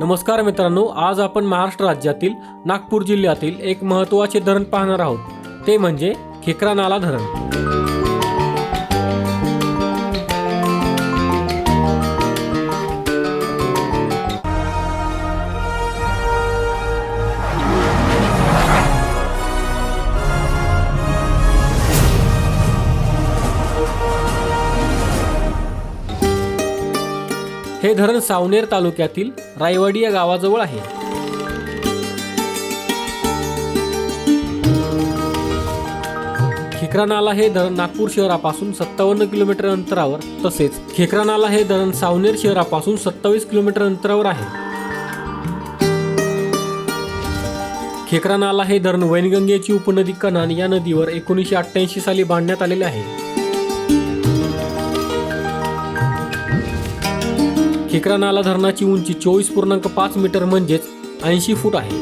नमस्कार मित्रांनो आज आपण महाराष्ट्र राज्यातील नागपूर जिल्ह्यातील एक महत्त्वाचे धरण पाहणार आहोत. ते म्हणजे खेकरा नाला धरण. हे धरण सावनेर तालुक्यातील रायवाडी या गावाजवळ आहे. खेकरा नाला हे धरण नागपूर शहरापासून सत्तावन्न किलोमीटर अंतरावर तसेच खेकरा नाला हे धरण सावनेर शहरापासून सत्तावीस किलोमीटर अंतरावर आहे. खेकरा नाला हे धरण वैनगंगेची उपनदी कनान या नदीवर एकोणीसशे अठ्ठ्याऐंशी साली बांधण्यात आलेले आहे. ठिकरा नाला धरणाची उंची चोवीस पूर्णांक पाच मीटर म्हणजेच ऐंशी फूट आहे.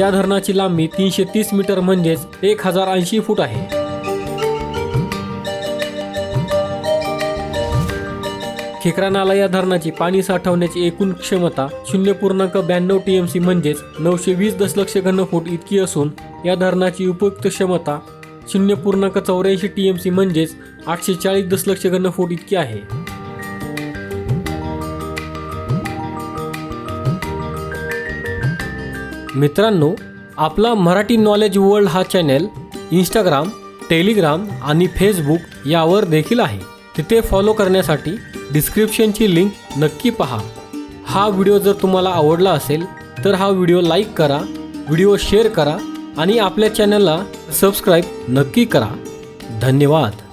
या धरणाची लांबी तीनशे तीस मीटर म्हणजेच एक हजार ऐंशी फूट आहे. खेकरा नाला या धरणाची पाणी साठवण्याची एकूण क्षमता शून्य पूर्णांक ब्याण्णव टी एम सी म्हणजेच नऊशे वीस दशलक्ष घनफूट इतकी असून या धरणाची उपयुक्त क्षमता शून्य पूर्णांक चौऱ्याऐंशी टी एम सी म्हणजेच आठशे चाळीस दशलक्ष घनफूट इतकी आहे. मित्रांनो आपला मराठी नॉलेज वर्ल्ड हा चॅनेल इंस्टाग्राम टेलिग्राम आणि फेसबुक यावर देखील आहे. तिथे फॉलो करण्यासाठी डिस्क्रिप्शनची लिंक नक्की पहा. हा व्हिडिओ जर तुम्हाला आवडला असेल तर हा व्हिडिओ लाईक करा व्हिडिओ शेअर करा आणि आपल्या चॅनलला सबस्क्राईब नक्की करा. धन्यवाद.